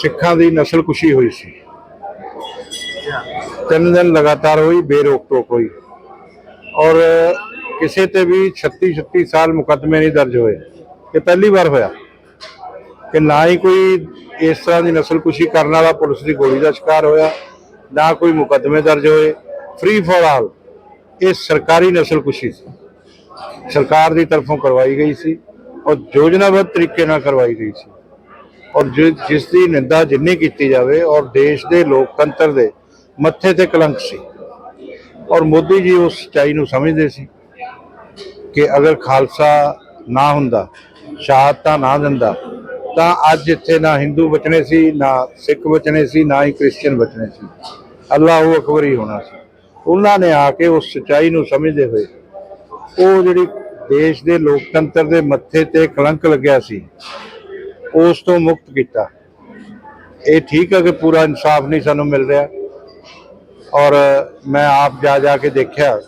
ਸਿੱਖਾਂ ਦੀ ਨਸਲਕੁਸ਼ੀ ਹੋਈ ਸੀ। ਤਿੰਨ ਦਿਨ ਲਗਾਤਾਰ ਹੋਈ, ਬੇਰੋਕ ਟੋਕ ਹੋਈ। ਔਰ ਕਿਸੇ ਤੇ ਵੀ 36 36 ਸਾਲ ਮੁਕੱਦਮੇ ਨਹੀਂ ਦਰਜ ਹੋਏ। ਇਹ ਪਹਿਲੀ ਵਾਰ ਹੋਇਆ ਕਿ ਨਾ ਹੀ ਕੋਈ ਇਸ ਤਰ੍ਹਾਂ ਦੀ ਨਸਲਕੁਸ਼ੀ ਕਰਨ ਵਾਲਾ ਪੁਲਿਸ ਦੀ ਗੋਲੀ ਦਾ ਸ਼ਿਕਾਰ ਹੋਇਆ, ਨਾ ਕੋਈ ਮੁਕੱਦਮੇ ਦਰਜ ਹੋਏ। ਫ੍ਰੀ ਫॉर ਆਲ ਇਹ ਸਰਕਾਰੀ ਨਸਲਕੁਸ਼ੀ ਸੀ। ਸਰਕਾਰ ਦੀ ਤਰਫੋਂ ਕਰਵਾਈ ਗਈ ਸੀ ਔਰ ਯੋਜਨਾਬੱਧ ਤਰੀਕੇ ਨਾਲ ਕਰਵਾਈ ਗਈ ਸੀ। ਔਰ ਜਿ- ਜਿਸ ਦੀ ਨਿੰਦਾ ਜਿੰਨੀ ਕੀਤੀ ਜਾਵੇ ਔਰ ਦੇਸ਼ ਦੇ ਲੋਕਤੰਤਰ ਦੇ ਮੱਥੇ ਤੇ ਕਲੰਕ ਸੀ। ਔਰ ਮੋਦੀ ਜੀ ਉਸ ਸੱਚਾਈ ਨੂੰ ਸਮਝਦੇ ਸੀ ਕਿ ਅਗਰ ਖਾਲਸਾ ਨਾ ਹੁੰਦਾ, ਸ਼ਹਾਦਤਾਂ ਨਾ ਦਿੰਦਾ, ਤਾਂ ਅੱਜ ਇੱਥੇ ਨਾ ਹਿੰਦੂ ਬਚਣੇ ਸੀ, ਨਾ ਸਿੱਖ ਬਚਣੇ ਸੀ, ਨਾ ਹੀ ਕ੍ਰਿਸਚੀਅਨ ਬਚਣੇ ਸੀ। ਅੱਲਾਹੁ ਅਕਬਰ ਹੀ ਹੋਣਾ ਸੀ। ਉਹਨਾਂ ਨੇ ਆ ਕੇ ਉਸ ਸੱਚਾਈ ਨੂੰ ਸਮਝਦੇ ਹੋਏ ਉਹ ਜਿਹੜੀ ਦੇਸ਼ ਦੇ ਲੋਕਤੰਤਰ ਦੇ ਮੱਥੇ ਤੇ ਕਲੰਕ ਲੱਗਿਆ ਸੀ ਉਸ ਤੋਂ ਮੁਕਤ ਕੀਤਾ। ਇਹ ਠੀਕ ਹੈ ਕਿ ਪੂਰਾ ਇਨਸਾਫ ਨਹੀਂ ਸਾਨੂੰ ਮਿਲ ਰਿਹਾ। ਔਰ ਮੈਂ ਆਪ ਜਾ ਜਾ ਕੇ ਦੇਖਿਆ।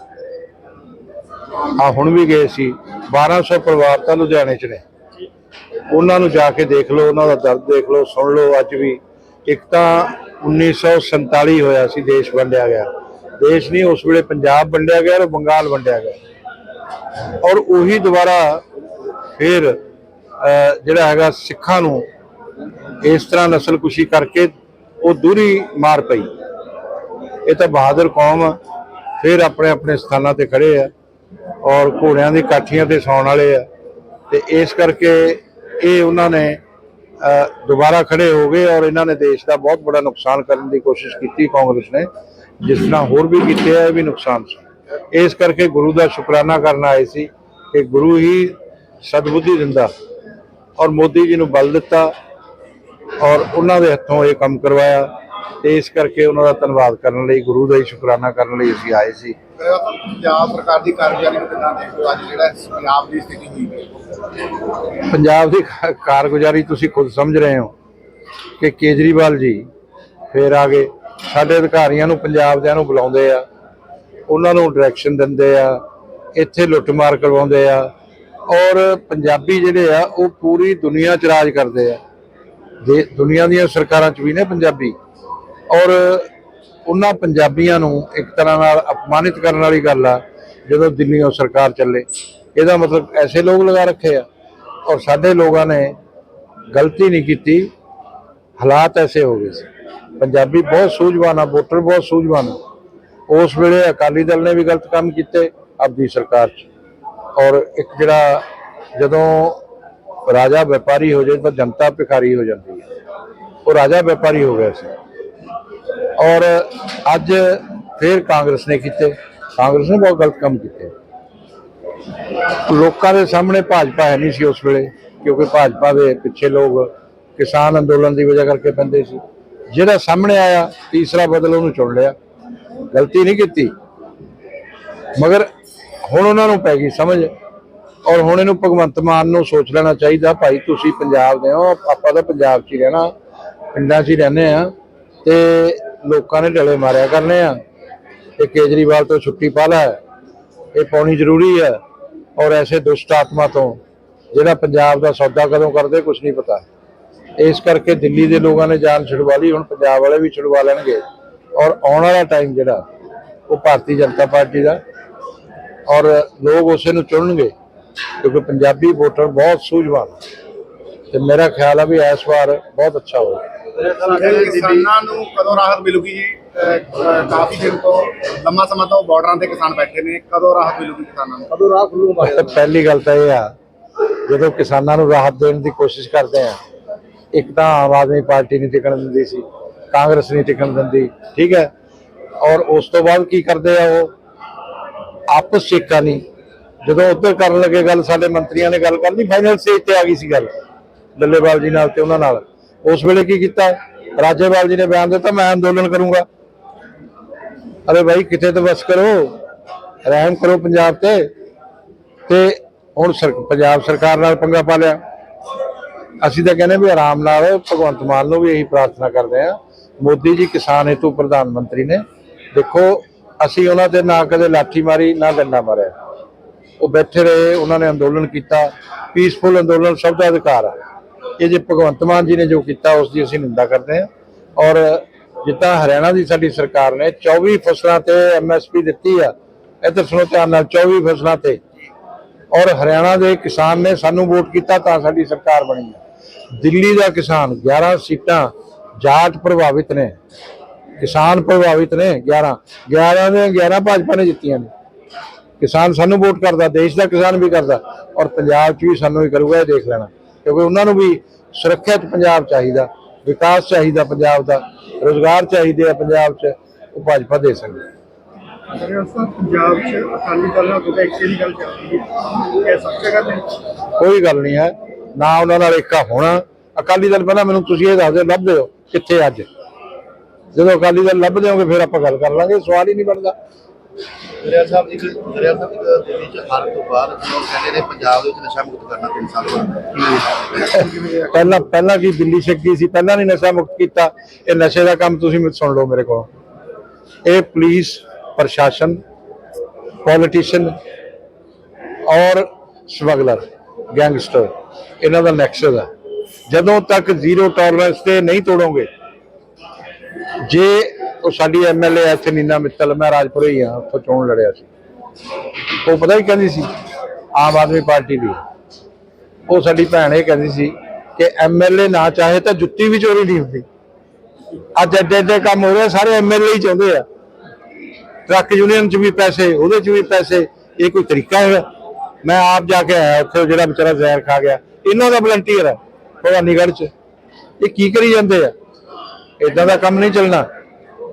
ਆ ਹੁਣ ਵੀ ਗਏ ਸੀ। 1200 ਪਰਿਵਾਰ ਤਾਂ ਲੁਧਿਆਣੇ ਚ ਨੇ। ਉਹਨਾਂ ਨੂੰ ਜਾ ਕੇ ਦੇਖ ਲਓ, ਉਹਨਾਂ ਦਾ ਦਰਦ ਦੇਖ ਲਓ, ਸੁਣ ਲਓ। ਅੱਜ ਵੀ ਇੱਕ ਤਾਂ 1947 ਹੋਇਆ ਸੀ, ਦੇਸ਼ ਵੰਡਿਆ ਗਿਆ। ਦੇਸ਼ ਨਹੀਂ, ਉਸ ਵੇਲੇ ਪੰਜਾਬ ਵੰਡਿਆ ਗਿਆ ਔਰ ਬੰਗਾਲ ਵੰਡਿਆ ਗਿਆ। ਔਰ ਉਹੀ ਦੁਬਾਰਾ ਫਿਰ ਜਿਹੜਾ ਹੈਗਾ ਸਿੱਖਾਂ ਨੂੰ ਇਸ ਤਰ੍ਹਾਂ ਨਸਲਕੁਸ਼ੀ ਕਰਕੇ ਉਹ ਦੂਰੀ ਮਾਰ ਪਈ। ਇਹ ਤਾਂ ਬਹਾਦਰ ਕੌਮ ਫਿਰ ਆਪਣੇ ਆਪਣੇ ਸਥਾਨਾਂ ਤੇ ਖੜੇ ਆ ਔਰ ਘੋੜਿਆਂ ਦੀ ਕਾਠੀਆਂ ਤੇ ਸੌਣ ਵਾਲੇ ਆ ਤੇ ਇਸ ਕਰਕੇ ਇਹ ਉਹਨਾਂ ਨੇ ਦੁਬਾਰਾ ਖੜੇ ਹੋ ਗਏ ਔਰ ਇਹਨਾਂ ਨੇ ਦੇਸ਼ ਦਾ ਬਹੁਤ ਬੜਾ ਨੁਕਸਾਨ ਕਰਨ ਦੀ ਕੋਸ਼ਿਸ਼ ਕੀਤੀ ਕਾਂਗਰਸ ਨੇ, ਜਿਸ ਤਰ੍ਹਾਂ ਹੋਰ ਵੀ ਕੀਤੇ ਆ ਇਹ ਵੀ ਨੁਕਸਾਨ ਸੀ। ਇਸ ਕਰਕੇ ਗੁਰੂ ਦਾ ਸ਼ੁਕਰਾਨਾ ਕਰਨ ਆਏ ਸੀ ਕਿ ਗੁਰੂ ਹੀ ਸਦਬੁੱਧੀ ਦਿੰਦਾ। ਔਰ ਮੋਦੀ ਜੀ ਨੂੰ ਬਲ ਦਿੱਤਾ ਔਰ ਉਹਨਾਂ ਦੇ ਹੱਥੋਂ ਇਹ ਕੰਮ ਕਰਵਾਇਆ ਤੇ ਇਸ ਕਰਕੇ ਉਹਨਾਂ ਦਾ ਧੰਨਵਾਦ ਕਰਨ ਲਈ ਗੁਰੂ ਦਾ ਹੀ ਸ਼ੁਕਰਾਨਾ ਕਰਨ ਲਈ ਅਸੀਂ ਆਏ ਸੀ। ਪੰਜਾਬ ਸਰਕਾਰ ਦੀ ਕਾਰਗੁਜ਼ਾਰੀ ਨੂੰ ਕਿੰਨਾ ਦੇਖਦੇ ਹੋ? ਅੱਜ ਜਿਹੜਾ ਪੰਜਾਬ ਦੀ ਸਥਿਤੀ ਹੋਈ ਹੈ? ਪੰਜਾਬ ਦੀ ਕਾਰਗੁਜ਼ਾਰੀ ਤੁਸੀਂ ਖੁਦ ਸਮਝ ਰਹੇ ਹੋ ਕਿ ਕੇਜਰੀਵਾਲ ਜੀ ਫੇਰ ਆ ਗਏ। ਸਾਡੇ ਅਧਿਕਾਰੀਆਂ ਨੂੰ ਪੰਜਾਬ ਦਿਆਂ ਨੂੰ ਬੁਲਾਉਂਦੇ ਆ ਉਹਨਾਂ ਨੂੰ ਡਾਇਰੈਕਸ਼ਨ ਦਿੰਦੇ ਆ ਇੱਥੇ ਲੁੱਟਮਾਰ ਕਰਵਾਉਂਦੇ ਆ। ਔਰ ਪੰਜਾਬੀ ਜਿਹੜੇ ਆ, ਉਹ ਪੂਰੀ ਦੁਨੀਆ 'ਚ ਰਾਜ ਕਰਦੇ ਆ। ਦੇ, ਦੁਨੀਆ ਦੀਆਂ ਸਰਕਾਰਾਂ 'ਚ ਵੀ ਨੇ ਪੰਜਾਬੀ। ਔਰ ਉਹਨਾਂ ਪੰਜਾਬੀਆਂ ਨੂੰ ਇੱਕ ਤਰ੍ਹਾਂ ਨਾਲ ਅਪਮਾਨਿਤ ਕਰਨ ਵਾਲੀ ਗੱਲ ਆ, ਜਦੋਂ ਦਿੱਲੀੋਂ ਸਰਕਾਰ ਚੱਲੇ। ਇਹਦਾ ਮਤਲਬ ਐਸੇ ਲੋਕ ਲਗਾ ਰੱਖੇ ਆ। ਔਰ ਸਾਡੇ ਲੋਕਾਂ ਨੇ ਗਲਤੀ ਨਹੀਂ ਕੀਤੀ। ਹਾਲਾਤ ਐਸੇ ਹੋ ਗਏ ਸੀ। ਪੰਜਾਬੀ ਬਹੁਤ ਸੂਝਵਾਨ ਆ, ਵੋਟਰ ਬਹੁਤ ਸੂਝਵਾਨ ਆ। ਉਸ ਵੇਲੇ ਅਕਾਲੀ ਦਲ ਨੇ ਵੀ ਗਲਤ ਕੰਮ ਕੀਤੇ, ਆਪਦੀ ਸਰਕਾਰ 'ਚ। ਔਰ ਇੱਕ ਜਿਹੜਾ ਜਦੋਂ ਰਾਜਾ ਵਪਾਰੀ ਹੋ ਜਾਏ ਤਾਂ ਜਨਤਾ ਭਿਖਾਰੀ ਹੋ ਜਾਂਦੀ ਹੈ। ਉਹ ਰਾਜਾ ਵਪਾਰੀ ਹੋ ਗਿਆ ਸੀ। ਔਰ ਅੱਜ ਫਿਰ ਕਾਂਗਰਸ ਨੇ ਕੀਤੇ। ਕਾਂਗਰਸ ਨੇ ਬਹੁਤ ਗਲਤ ਕੰਮ ਕੀਤੇ। ਲੋਕਾਂ ਦੇ ਸਾਹਮਣੇ ਭਾਜਪਾ ਹੈ ਨਹੀਂ ਸੀ ਉਸ ਵੇਲੇ, ਕਿਉਂਕਿ ਭਾਜਪਾ ਦੇ ਪਿੱਛੇ ਲੋਕ ਕਿਸਾਨ ਅੰਦੋਲਨ ਦੀ ਵਜ੍ਹਾ ਕਰਕੇ ਬੰਦੇ ਸੀ। ਜਿਹੜਾ ਸਾਹਮਣੇ ਆਇਆ, ਤੀਸਰਾ ਬਦਲ ਉਹਨੂੰ ਚੁਣ ਲਿਆ। ਗਲਤੀ ਨਹੀਂ ਕੀਤੀ। ਮਗਰ ਹੁਣ ਉਹਨਾਂ ਨੂੰ ਪੈ ਗਈ ਸਮਝ। ਔਰ ਹੁਣ ਇਹਨੂੰ ਭਗਵੰਤ ਮਾਨ ਨੂੰ ਸੋਚ ਲੈਣਾ ਚਾਹੀਦਾ, ਭਾਈ ਤੁਸੀਂ ਪੰਜਾਬ ਦੇ ਹੋ, ਆਪਾਂ ਤਾਂ ਪੰਜਾਬ 'ਚ ਹੀ ਰਹਿਣਾ, ਪਿੰਡਾਂ 'ਚ ਹੀ ਰਹਿੰਦੇ ਆ ਤੇ ਲੋਕਾਂ ਨੇ ਡਲੇ ਮਾਰਿਆ ਕਰਨੇ ਆ। ਤੇ ਕੇਜਰੀਵਾਲ ਤੋਂ ਛੁੱਟੀ ਪਾ ਲੈ। ਇਹ ਪਾਉਣੀ ਜ਼ਰੂਰੀ ਹੈ ਔਰ ਐਸੇ ਦੁਸ਼ਟ ਆਤਮਾ ਤੋਂ, ਜਿਹੜਾ ਪੰਜਾਬ ਦਾ ਸੌਦਾ ਕਦੋਂ ਕਰਦੇ ਕੁਝ ਨਹੀਂ ਪਤਾ। ਇਸ ਕਰਕੇ ਦਿੱਲੀ ਦੇ ਲੋਕਾਂ ਨੇ ਜਾਨ ਛੁਡਵਾ ਲਈ, ਹੁਣ ਪੰਜਾਬ ਵਾਲੇ ਵੀ ਛੁਡਵਾ ਲੈਣਗੇ। ਔਰ ਆਉਣ ਵਾਲਾ ਟਾਈਮ ਜਿਹੜਾ, ਉਹ ਭਾਰਤੀ ਜਨਤਾ ਪਾਰਟੀ ਦਾ। ਔਰ ਲੋਕ ਉਸੇ ਨੂੰ ਚੁਣਨਗੇ ਕਿਉਂਕਿ ਪੰਜਾਬੀ ਵੋਟਰ ਬਹੁਤ ਸੂਝਵਾਨ ਹੈ। ਤੇ ਮੇਰਾ ਖਿਆਲ ਹੈ ਵੀ ਇਸ ਵਾਰ ਬਹੁਤ ਅੱਛਾ ਹੋਵੇਗਾ ਕਿਸਾਨਾਂ ਨੂੰ ਕਦੋਂ ਰਾਹਤ ਮਿਲੂਗੀ ਜੀ? ਕਾਫੀ ਦਿਨ ਤੋਂ ਲੰਮਾ ਸਮਾਂ ਤੋਂ ਬਾਰਡਰਾਂ ਤੇ ਕਿਸਾਨ ਬੈਠੇ ਨੇ। ਕਦੋਂ ਰਾਹਤ ਮਿਲੂਗੀ ਕਿਸਾਨਾਂ ਨੂੰ? ਕਦੋਂ ਰਾਹ ਖੁੱਲੂਗਾ ਪਹਿਲੀ ਗੱਲ ਤਾਂ ਇਹ ਆ ਜਦੋਂ ਕਿਸਾਨਾਂ ਨੂੰ ਰਾਹਤ ਦੇਣ ਦੀ ਕੋਸ਼ਿਸ਼ ਕਰਦੇ ਆ ਇੱਕ ਤਾਂ ਆਮ ਆਦਮੀ ਪਾਰਟੀ ਨਹੀਂ ਟਿਕਣ ਦਿੰਦੀ ਸੀ ਕਾਂਗਰਸ ਨਹੀਂ ਟਿਕਣ ਦਿੰਦੀ ਠੀਕ ਹੈ? ਔਰ ਉਸ ਤੋਂ ਬਾਅਦ ਕੀ ਕਰਦੇ ਆ ਉਹ? ਆਪਸ ਚ ਏਕਾ ਨਹੀਂ। ਜਦੋਂ ਉੱਧਰ ਕਰਨ ਲੱਗੇ ਗੱਲ, ਸਾਡੇ ਮੰਤਰੀਆਂ ਨੇ ਗੱਲ ਕਰਨੀ ਫਾਈਨਲ ਸਟੇਜ ਤੇ ਆ ਗਈ ਸੀ ਗੱਲ, ਲੱਲੇਵਾਲ ਜੀ ਨਾਲ ਤੇ ਉਹਨਾਂ ਨਾਲ। ਉਸ ਵੇਲੇ ਕੀ ਕੀਤਾ? ਰਾਜੇਵਾਲ ਜੀ ਨੇ ਬਿਆਨ ਦਿੱਤਾ, ਮੈਂ ਅੰਦੋਲਨ ਕਰੂੰਗਾ। ਅਰੇ ਭਾਈ ਕਿਤੇ ਤਾਂ ਬਸ ਕਰੋ, ਰਹਿਮ ਕਰੋ ਪੰਜਾਬ ਤੇ। ਤੇ ਹੁਣ ਸਰ- ਪੰਜਾਬ ਸਰਕਾਰ ਨਾਲ ਪੰਗਾ ਪਾ ਲਿਆ। ਅਸੀਂ ਤਾਂ ਕਹਿੰਦੇ ਵੀ ਆਰਾਮ ਨਾਲ ਭਗਵੰਤ ਮਾਨ ਨੂੰ ਵੀ ਇਹੀ ਪ੍ਰਾਰਥਨਾ ਕਰਦੇ ਆ ਮੋਦੀ ਜੀ ਕਿਸਾਨ ਹੇਤੂ ਪ੍ਰਧਾਨ ਮੰਤਰੀ ਨੇ। ਦੇਖੋ ਅਸੀਂ ਉਹਨਾਂ ਦੇ ਨਾ ਕਦੇ ਲਾਠੀ ਮਾਰੀ, ਨਾ ਡੰਡਾ ਮਾਰਿਆ। ਉਹ ਬੈਠੇ ਰਹੇ, ਉਹਨਾਂ ਨੇ ਅੰਦੋਲਨ ਕੀਤਾ। ਪੀਸਫੁਲ ਅੰਦੋਲਨ ਸਭ ਦਾ ਅਧਿਕਾਰ ਹੈ ਇਹ ਜੇ ਭਗਵੰਤ ਮਾਨ ਜੀ ਨੇ ਜੋ ਕੀਤਾ, ਉਸ ਦੀ ਅਸੀਂ ਨਿੰਦਾ ਕਰਦੇ ਹਾਂ। ਔਰ ਜਿੱਦਾਂ ਹਰਿਆਣਾ ਦੀ ਸਾਡੀ ਸਰਕਾਰ ਨੇ 24 ਫਸਲਾਂ ਤੇ ਐਮਐਸਪੀ ਦਿੱਤੀ ਆ, ਇੱਧਰ ਸੁਣੋ ਧਿਆਨ ਨਾਲ 24 ਫਸਲਾਂ ਤੇ। ਔਰ ਹਰਿਆਣਾ ਦੇ ਕਿਸਾਨ ਨੇ ਸਾਨੂੰ ਵੋਟ ਕੀਤਾ ਤਾਂ ਸਾਡੀ ਸਰਕਾਰ ਬਣੀ ਦਿੱਲੀ ਦਾ ਕਿਸਾਨ 11 ਸੀਟਾਂ ਜਾਟ ਪ੍ਰਭਾਵਿਤ ਨੇ। ਕਿਸਾਨ ਪ੍ਰਭਾਵਿਤ ਨੇ 11 11 ਦੇ 11 ਭਾਜਪਾ ਨੇ ਜਿੱਤੀਆਂ ਨੇ। ਕਿਸਾਨ ਸਾਨੂੰ ਵੋਟ ਕਰਦਾ ਦੇਸ਼ ਦਾ ਕਿਸਾਨ ਵੀ ਕਰਦਾ ਔਰ ਪੰਜਾਬ 'ਚ ਵੀ ਸਾਨੂੰ ਹੀ ਕਰੂਗਾ ਇਹ ਦੇਖ ਲੈਣਾ। ਕਿਉਂਕਿ ਉਹਨਾਂ ਨੂੰ ਵੀ ਸੁਰੱਖਿਅਤ ਪੰਜਾਬ ਚਾਹੀਦਾ ਵਿਕਾਸ ਚਾਹੀਦਾ ਪੰਜਾਬ ਦਾ ਰੋਜ਼ਗਾਰ ਚਾਹੀਦੇ ਆ ਪੰਜਾਬ 'ਚ ਉਹ ਭਾਜਪਾ ਦੇ ਸਕਦੀ। ਹੈ ਪੰਜਾਬ 'ਚ ਅਕਾਲੀ ਦਲ ਨਾਲ ਤੁਹਾਡਾ ਇੱਕ ਦੀ ਗੱਲ ਚੱਲਦੀ ਹੈ ਇਹ ਸੱਚ ਗੱਲ ਹੈ ਕੋਈ ਗੱਲ ਨਹੀਂ ਹੈ ਨਾ ਉਹਨਾਂ ਨਾਲ ਏਕਾ ਹੋਣਾ। ਅਕਾਲੀ ਦਲ ਪਹਿਲਾਂ ਮੈਨੂੰ ਤੁਸੀਂ ਇਹ ਦੱਸ ਦਿਓ ਲੱਭਦੇ ਹੋ ਕਿੱਥੇ ਅੱਜ। ਜਦੋਂ ਅਕਾਲੀ ਦਲ ਲੱਭਦੇ ਹੋਗੇ ਫਿਰ ਆਪਾਂ ਗੱਲ ਕਰ ਲਾਂਗੇ। ਸਵਾਲ ਹੀ ਨਹੀਂ ਬਣਦਾ। ਦਰਿਆ ਸਾਹਿਬ ਜੀ ਦਰਿਆ ਸਾਹਿਬ ਜੀ ਦਿੱਲੀ ਚ ਹਾਰ ਤੋਂ ਬਾਅਦ ਲੋਕ ਕਹਿੰਦੇ ਨੇ ਪੰਜਾਬ ਦੇ ਵਿੱਚ ਨਸ਼ਾ ਮੁਕਤ ਕਰਨਾ ਤਿੰਨ ਸਾਲ ਬਾਅਦ। ਪਹਿਲਾਂ ਪਹਿਲਾਂ ਕੀ ਦਿੱਲੀ ਸ਼ਕਤੀ ਸੀ? ਪਹਿਲਾਂ ਨਹੀਂ ਨਸ਼ਾ ਮੁਕਤ ਕੀਤਾ। ਇਹ ਨਸ਼ੇ ਦਾ ਕੰਮ ਤੁਸੀਂ ਮੈਨੂੰ ਸੁਣ ਲਓ ਮੇਰੇ ਕੋਲ। ਇਹ ਪੁਲਿਸ ਪ੍ਰਸ਼ਾਸਨ ਪੋਲੀਟੀਸ਼ੀਅਨ ਔਰ ਸਮਗਲਰ ਗੈਂਗਸਟਰ ਇਹਨਾਂ ਦਾ ਨੈਕਸਸ ਹੈ। ਜਦੋਂ ਤੱਕ ਜ਼ੀਰੋ ਟੋਲਰੈਂਸ ਤੇ ਨਹੀਂ ਤੋੜੋਗੇ ਜੇ ਉਹ ਸਾਡੀ ਐਮਐਲਏ ਐਥੇ ਨੀਨਾ ਮਿੱਤਲ, ਮੈਂ ਰਾਜਪੁਰ ਹੀ ਆ ਉੱਥੋਂ ਚੋਣ ਲੜਿਆ ਸੀ। ਉਹ ਪਤਾ ਹੀ ਕਹਿੰਦੀ ਸੀ? ਆਮ ਆਦਮੀ ਪਾਰਟੀ ਦੀ। ਉਹ ਸਾਡੀ ਭੈਣ ਇਹ ਕਹਿੰਦੀ ਸੀ ਕਿ ਐਮਐਲਏ ਨਾ ਚਾਹੇ ਤਾਂ ਜੁੱਤੀ ਵੀ ਚੋਰੀ ਨਹੀਂ ਹੁੰਦੀ। ਅੱਜ ਐਡੇ ਐਡੇ ਕੰਮ ਹੋ ਰਹੇ, ਸਾਰੇ ਐਮਐਲਏ ਹੀ ਚਾਹੁੰਦੇ ਆ। ਟਰੱਕ ਯੂਨੀਅਨ ਚ ਵੀ ਪੈਸੇ, ਉਹਦੇ ਚ ਵੀ ਪੈਸੇ, ਇਹ ਕੋਈ ਤਰੀਕਾ ਹੈ ਮੈਂ ਆਪ ਜਾ ਕੇ ਆਇਆ ਉੱਥੇ, ਜਿਹੜਾ ਵਿਚਾਰਾ ਜ਼ਹਿਰ ਖਾ ਗਿਆ। ਇਹਨਾਂ ਦਾ ਵਲੰਟੀਅਰ ਹੈ ਭਵਾਨੀਗੜ੍ਹ ਚ। ਇਹ ਕੀ ਕਰੀ ਜਾਂਦੇ ਆ? ਇਦਾਂ ਦਾ ਕੰਮ ਨਹੀਂ ਚੱਲਣਾ।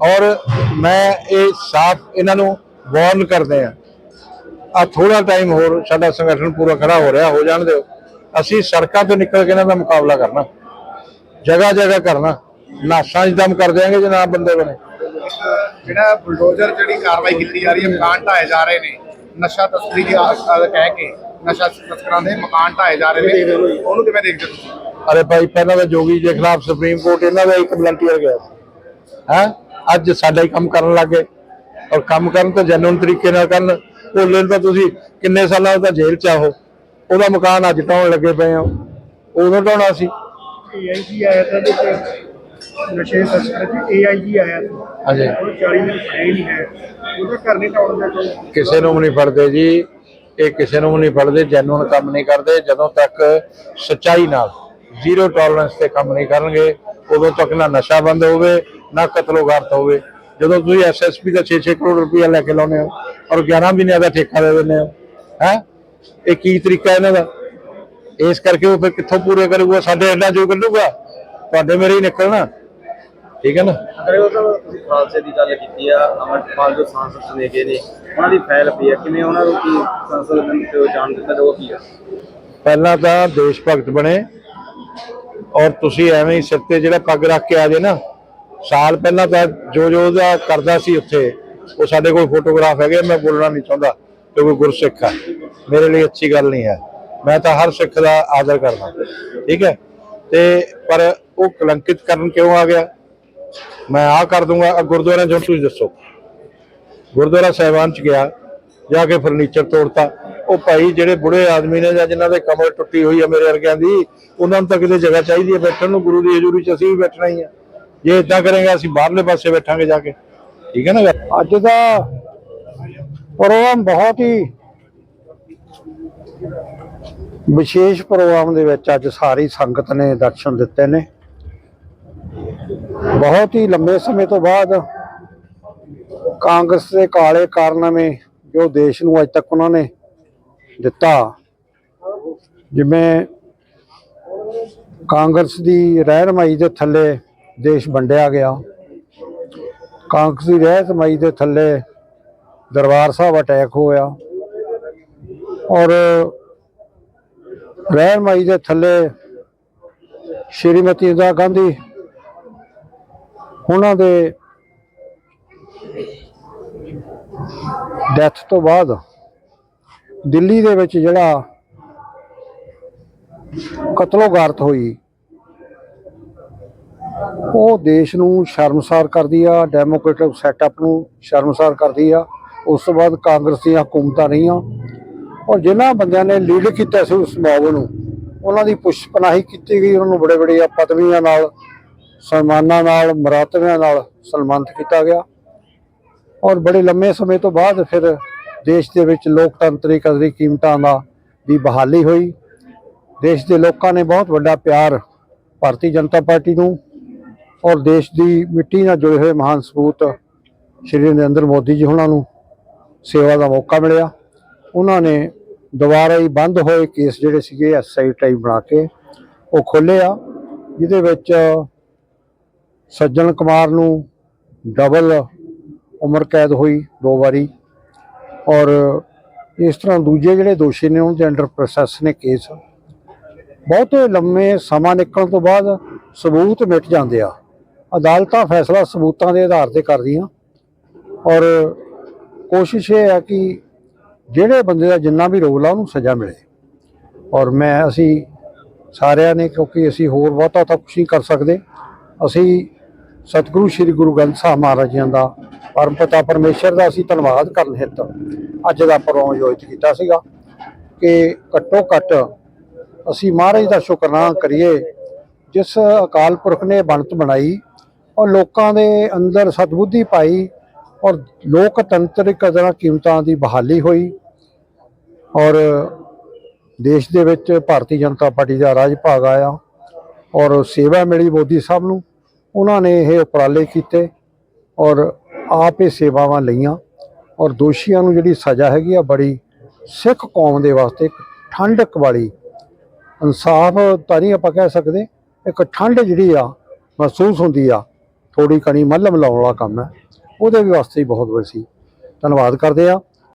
ਔਰ ਮੈਂ ਇਹ ਸਾਫ਼ ਇਹਨਾਂ ਨੂੰ ਵਾਰਨ ਕਰਦੇ ਆ ਆ ਥੋੜਾ ਟਾਈਮ ਹੋਰ ਸਾਡਾ ਸੰਗਠਨ ਪੂਰਾ ਖੜਾ ਹੋ ਰਿਹਾ, ਹੋ ਜਾਣ ਦਿਓ। ਅਸੀਂ ਸੜਕਾਂ ਤੋਂ ਨਿਕਲ ਕੇ ਇਹਨਾਂ ਦਾ ਮੁਕਾਬਲਾ ਕਰਨਾ। ਜਗ੍ਹਾ ਜਗ੍ਹਾ ਕਰਨਾ। ਨਾਸ਼ਾਂ 'ਚ ਦਮ ਕਰ ਦਿਆਂਗੇ ਜੇ ਨਾ ਬੰਦੇ ਬਣੇ। ਜਿਹੜਾ ਬੁਲਡੋਜ਼ਰ ਜਿਹੜੀ ਕਾਰਵਾਈ ਕੀਤੀ ਜਾ ਰਹੀ ਹੈ, ਮਕਾਨ ਢਾਏ ਜਾ ਰਹੇ ਨੇ। ਨਸ਼ਾ ਤਸਕਰੀ ਦੀ ਆ- ਆ ਕਹਿ ਕੇ ਨਸ਼ਾ ਤਸਕਰਾਂ ਦੇ ਮਕਾਨ ਢਾਏ ਜਾ ਰਹੇ ਨੇ। ਉਹਨੂੰ ਕਿਵੇਂ ਦੇਖਦੇ ਹੋ ਤੁਸੀਂ? ਅਰੇ ਭਾਈ ਪਹਿਲਾਂ ਤਾਂ ਜੋਗੀ ਦੇ ਖਿਲਾਫ ਸੁਪਰੀਮ ਕੋਰਟ ਇਹਨਾਂ ਦਾ ਇੱਕ ਵਲੰਟੀਅਰ ਗਿਆ ਸੀ। ਹੈ? ਅੱਜ ਸਾਡਾ ਹੀ ਕੰਮ ਕਰਨ ਲੱਗੇ ਔਰ ਕੰਮ ਕਰਨ ਤਾਂ ਜੈਨੂਨ ਤਰੀਕੇ ਨਾਲ ਕਰਨ। ਭੋਲੇ ਨੂੰ ਤਾਂ ਤੁਸੀਂ ਕਿੰਨੇ ਸਾਲਾਂ ਦਾ ਜੇਲ੍ਹ ਚ ਆਹੋ ਉਹਦਾ ਮਕਾਨ ਅੱਜ ਢਾਉਣ ਲੱਗੇ ਪਏ ਆ। ਉਦੋਂ ਢਾਉਣਾ ਸੀ। ਏਆਈਜੀ ਆਇਆ ਤਾਂ ਤੇ ਨਸ਼ੇ ਤਸਕਰ ਚ ਏਆਈਜੀ ਆਇਆ ਸੀ ਹਾਂਜੀ। ਉਹ 40 ਦਿਨ ਫੜੇ ਨਹੀਂ ਹੈ। ਉਹਦਾ ਘਰ ਨਹੀਂ ਟਾਉਣ ਦਾ ਕੋਈ। ਕਿਸੇ ਨੂੰ ਨਹੀਂ ਫੜਦੇ ਜੀ। ਇਹ ਕਿਸੇ ਨੂੰ ਨਹੀਂ ਫੜਦੇ। ਜੈਨੂਨ ਕੰਮ ਨਹੀਂ ਕਰਦੇ। ਜਦੋਂ ਤੱਕ ਸੱਚਾਈ ਨਾਲ ਜ਼ੀਰੋ ਟੋਲਰੈਂਸ ਤੇ ਕੰਮ ਨਹੀਂ ਕਰਨਗੇ ਉਦੋਂ ਤੱਕ ਨਾ ਨਸ਼ਾ ਬੰਦ ਹੋਵੇ ਨਾ ਕਤਲੋਗਾਰਤ ਹੋਵੇ। ਜਦੋਂ ਤੁਸੀਂ ਐਸਐਸਪੀ ਦਾ 6-6 ਕਰੋੜ ਰੁਪਇਆ ਲੈ ਕੇ ਲਾਉਨੇ ਹੋ ਔਰ 11 ਮਹੀਨਿਆਂ ਦਾ ਠੇਕਾ ਦੇ ਦਿੰਦੇ ਹੋ ਹੈ? ਇਹ ਕੀ ਤਰੀਕਾ ਇਹਨਾਂ ਦਾ? ਇਸ ਕਰਕੇ ਉਹ ਫਿਰ ਕਿੱਥੋਂ ਪੂਰੇ ਕਰੂਗਾ? ਸਾਡੇ ਅੱਡਾ ਜੋ ਕੱਢੂਗਾ ਤੁਹਾਡੇ ਮੇਰੇ ਹੀ ਨਿਕਲਣਾ। ਠੀਕ ਹੈ ਨਾ? ਅਗਰ ਉਹ ਤਾਂ ਤੁਸੀਂ ਖਾਲਸੇ ਦੀ ਗੱਲ ਕੀਤੀ ਆ ਅਮਰਪਾਲ ਜੋ ਸਾਂਸਦ ਚੁਣੇ ਗਏ ਨੇ ਉਹਨਾਂ ਦੀ ਫਾਈਲ ਪਈ ਆ। ਕਿਵੇਂ ਉਹਨਾਂ ਨੂੰ ਕੀ ਸੰਸਦ ਦੇ ਜਾਣ ਦਿੱਤਾ ਉਹ ਕੀ ਆ? ਪਹਿਲਾਂ ਤਾਂ ਦੇਸ਼ ਭਗਤ ਬਣੇ ਔਰ ਤੁਸੀਂ ਐਵੇਂ ਹੀ ਸਿਰ ਤੇ ਜਿਹੜਾ ਪੱਗ ਰੱਖ ਕੇ ਆ ਜੇ ਨਾ, ਸਾਲ ਪਹਿਲਾਂ ਤਾਂ ਜੋ ਜੋ ਉਹਦਾ ਕਰਦਾ ਸੀ ਉੱਥੇ, ਉਹ ਸਾਡੇ ਕੋਲ ਫੋਟੋਗ੍ਰਾਫ ਹੈਗੇ, ਮੈਂ ਬੋਲਣਾ ਨਹੀਂ ਚਾਹੁੰਦਾ ਕਿਉਂਕਿ ਗੁਰਸਿੱਖ ਆ। ਮੇਰੇ ਲਈ ਅੱਛੀ ਗੱਲ ਨਹੀਂ ਹੈ। ਮੈਂ ਤਾਂ ਹਰ ਸਿੱਖ ਦਾ ਆਦਰ ਕਰਦਾ। ਠੀਕ ਹੈ? ਤੇ ਪਰ ਉਹ ਕਲੰਕਿਤ ਕਰਨ ਕਿਉਂ ਆ ਗਿਆ? ਮੈਂ ਆ ਕਰ ਦੂੰਗਾ। ਆਹ ਗੁਰਦੁਆਰਿਆਂ ਚੋਂ ਤੁਸੀਂ ਦੱਸੋ। ਗੁਰਦੁਆਰਾ ਸਾਹਿਬਾਨ ਚ ਗਿਆ, ਜਾ ਕੇ ਫਰਨੀਚਰ ਤੋੜਤਾ। ਉਹ ਭਾਈ ਜਿਹੜੇ ਬੁੜੇ ਆਦਮੀ ਨੇ ਜਾਂ ਜਿਨ੍ਹਾਂ ਦੇ ਕਮਰ ਟੁੱਟੀ ਹੋਈ ਹੈ ਮੇਰੇ ਵਰਗਿਆਂ ਦੀ, ਉਹਨਾਂ ਨੂੰ ਤਾਂ ਕਿਤੇ ਜਗ੍ਹਾ ਚਾਹੀਦੀ ਹੈ ਬੈਠਣ ਨੂੰ, ਗੁਰੂ ਦੀ ਹਜ਼ੂਰੀ 'ਚ ਅਸੀਂ ਵੀ ਬੈਠਣਾ ਹੀ ਹੈ ਜੇ ਇਦਾਂ ਕਰਾਂਗੇ, ਅਸੀਂ ਬਾਹਰਲੇ ਪਾਸੇ ਬੈਠਾਂਗੇ ਜਾ ਕੇ। ਠੀਕ ਹੈ ਨਾ ਅੱਜ ਦਾ ਪ੍ਰੋਗਰਾਮ ਬਹੁਤ ਹੀ ਵਿਸ਼ੇਸ਼ ਪ੍ਰੋਗਰਾਮ ਦੇ ਵਿੱਚ ਅੱਜ ਸਾਰੀ ਸੰਗਤ ਨੇ ਦਰਸ਼ਨ ਦਿੱਤੇ ਨੇ। ਬਹੁਤ ਹੀ ਲੰਬੇ ਸਮੇਂ ਤੋਂ ਬਾਅਦ ਕਾਂਗਰਸ ਦੇ ਕਾਲੇ ਕਾਰਨਾਮੇ ਜੋ ਦੇਸ਼ ਨੂੰ ਅੱਜ ਤੱਕ ਉਹਨਾਂ ਨੇ ਦਿੱਤਾ। ਜਿਵੇਂ ਕਾਂਗਰਸ ਦੀ ਰਹਿਨਮਾਈ ਦੇ ਥੱਲੇ ਦੇਸ਼ ਵੰਡਿਆ ਗਿਆ। ਕਾਂਗਰਸ ਦੀ ਰਹਿਨਮਾਈ ਦੇ ਥੱਲੇ ਦਰਬਾਰ ਸਾਹਿਬ ਅਟੈਕ ਹੋਇਆ। ਔਰ ਰਹਿਨਮਾਈ ਦੇ ਥੱਲੇ ਸ਼੍ਰੀਮਤੀ ਇੰਦਰਾ ਗਾਂਧੀ, ਉਹਨਾਂ ਦੇ ਡੈਥ ਤੋਂ ਬਾਅਦ ਦਿੱਲੀ ਦੇ ਵਿੱਚ ਜਿਹੜਾ ਕਤਲੋਗਾਰਤ ਹੋਈ, ਉਹ ਦੇਸ਼ ਨੂੰ ਸ਼ਰਮਸਾਰ ਕਰਦੀ ਆ, ਡੈਮੋਕ੍ਰੈਟਿਕ ਸੈਟਅਪ ਨੂੰ ਸ਼ਰਮਸਾਰ ਕਰਦੀ ਆ। ਉਸ ਤੋਂ ਬਾਅਦ ਕਾਂਗਰਸ ਦੀਆਂ ਹਕੂਮਤਾਂ ਰਹੀਆਂ। ਔਰ ਜਿਨ੍ਹਾਂ ਬੰਦਿਆਂ ਨੇ ਲੀਡ ਕੀਤਾ ਸੀ ਉਸ ਮੌਬ ਨੂੰ, ਉਹਨਾਂ ਦੀ ਪੁਸ਼ਪਨਾਹੀ ਕੀਤੀ ਗਈ। ਉਹਨਾਂ ਨੂੰ ਬੜੇ ਬੜੇ ਪਦਵੀਆਂ ਨਾਲ, ਸਨਮਾਨਾਂ ਨਾਲ ਮਰਾਤਬਿਆਂ ਨਾਲ ਸਨਮਾਨਿਤ ਕੀਤਾ ਗਿਆ। ਔਰ ਬੜੇ ਲੰਮੇ ਸਮੇਂ ਤੋਂ ਬਾਅਦ ਫਿਰ ਦੇਸ਼ ਦੇ ਵਿੱਚ ਲੋਕਤੰਤਰੀ ਕਦਰੀ ਕੀਮਤਾਂ ਦਾ ਦੀ ਬਹਾਲੀ ਹੋਈ। ਦੇਸ਼ ਦੇ ਲੋਕਾਂ ਨੇ ਬਹੁਤ ਵੱਡਾ ਪਿਆਰ ਭਾਰਤੀ ਜਨਤਾ ਪਾਰਟੀ ਨੂੰ ਔਰ ਦੇਸ਼ ਦੀ ਮਿੱਟੀ ਨਾਲ ਜੁੜੇ ਹੋਏ ਮਹਾਨ ਸਪੂਤ ਸ਼੍ਰੀ ਨਰਿੰਦਰ ਮੋਦੀ ਜੀ ਉਹਨਾਂ ਨੂੰ ਸੇਵਾ ਦਾ ਮੌਕਾ ਮਿਲਿਆ। ਉਹਨਾਂ ਨੇ ਦੁਬਾਰਾ ਹੀ ਬੰਦ ਹੋਏ ਕੇਸ ਜਿਹੜੇ ਸੀਗੇ ਐਸਆਈ ਟਾਈਪ ਬਣਾ ਕੇ, ਉਹ ਖੋਲ੍ਹੇ ਆ, ਜਿਹਦੇ ਵਿੱਚ ਸੱਜਣ ਕੁਮਾਰ ਨੂੰ ਡਬਲ ਉਮਰ ਕੈਦ ਹੋਈ ਦੋ ਵਾਰੀ। ਔਰ ਇਸ ਤਰ੍ਹਾਂ ਦੂਜੇ ਜਿਹੜੇ ਦੋਸ਼ੀ ਨੇ ਉਹਨਾਂ ਦੇ ਅੰਡਰ ਪ੍ਰੋਸੈਸ ਨੇ ਕੇਸ। ਬਹੁਤੇ ਲੰਮੇ ਸਮਾਂ ਨਿਕਲਣ ਤੋਂ ਬਾਅਦ ਸਬੂਤ ਮਿਟ ਜਾਂਦੇ ਆ। ਅਦਾਲਤਾਂ ਫੈਸਲਾ ਸਬੂਤਾਂ ਦੇ ਆਧਾਰ ਤੇ ਕਰਦੀਆਂ। ਔਰ ਕੋਸ਼ਿਸ਼ ਇਹ ਆ ਕਿ ਜਿਹੜੇ ਬੰਦੇ ਦਾ ਜਿੰਨਾ ਵੀ ਰੋਲ ਆ ਉਹਨੂੰ ਸਜ਼ਾ ਮਿਲੇ। ਔਰ ਮੈਂ, ਅਸੀਂ ਸਾਰਿਆਂ ਨੇ, ਕਿਉਂਕਿ ਅਸੀਂ ਹੋਰ ਬਹੁਤਾ ਤਾਂ ਕੁਛ ਨਹੀਂ ਕਰ ਸਕਦੇ। ਅਸੀਂ ਸਤਿਗੁਰੂ ਸ੍ਰੀ ਗੁਰੂ ਗ੍ਰੰਥ ਸਾਹਿਬ ਮਹਾਰਾਜ ਜੀ ਦਾ ਪਰਮ ਪਿਤਾ ਪਰਮੇਸ਼ਰ ਦਾ ਅਸੀਂ ਧੰਨਵਾਦ ਕਰਨ ਹਿੱਤ ਅੱਜ ਦਾ ਪ੍ਰੋਗਰਾਮ ਆਯੋਜਿਤ ਕੀਤਾ ਸੀਗਾ ਕਿ ਘੱਟੋ ਘੱਟ ਅਸੀਂ ਮਹਾਰਾਜ ਦਾ ਸ਼ੁਕਰਾਨਾ ਕਰੀਏ, ਜਿਸ ਅਕਾਲ ਪੁਰਖ ਨੇ ਬਣਤ ਬਣਾਈ ਔਰ ਲੋਕਾਂ ਦੇ ਅੰਦਰ ਸਤਬੁੱਧੀ ਪਾਈ ਔਰ ਲੋਕਤੰਤਰਿਕ ਕਦਰਾਂ ਕੀਮਤਾਂ ਦੀ ਬਹਾਲੀ ਹੋਈ ਔਰ ਦੇਸ਼ ਦੇ ਵਿੱਚ ਭਾਰਤੀ ਜਨਤਾ ਪਾਰਟੀ ਦਾ ਰਾਜ ਭਾਗ ਆਇਆ ਔਰ ਸੇਵਾ ਮਿਲੀ ਮੋਦੀ ਸਾਹਿਬ ਨੂੰ ਉਹਨਾਂ ਨੇ ਇਹ ਉਪਰਾਲੇ ਕੀਤੇ ਔਰ ਆਪ ਇਹ ਸੇਵਾਵਾਂ ਲਈਆਂ ਔਰ ਦੋਸ਼ੀਆਂ ਨੂੰ ਜਿਹੜੀ ਸਜ਼ਾ ਹੈਗੀ ਆ ਬੜੀ ਸਿੱਖ ਕੌਮ ਦੇ ਵਾਸਤੇ ਇੱਕ ਠੰਡਕ ਵਾਲੀ ਇਨਸਾਫ ਤਾਂ ਨਹੀਂ ਆਪਾਂ ਕਹਿ ਸਕਦੇ, ਇੱਕ ਠੰਡ ਜਿਹੜੀ ਆ ਮਹਿਸੂਸ ਹੁੰਦੀ ਆ ਥੋੜੀ ਕਣੀ ਮੱਲਮ ਲਾਉਣ ਵਾਲਾ ਕੰਮ ਹੈ, ਉਹਦੇ ਵੀ ਵਾਸਤੇ ਬਹੁਤ ਵਸੀ ਧੰਨਵਾਦ ਕਰਦੇ ਆ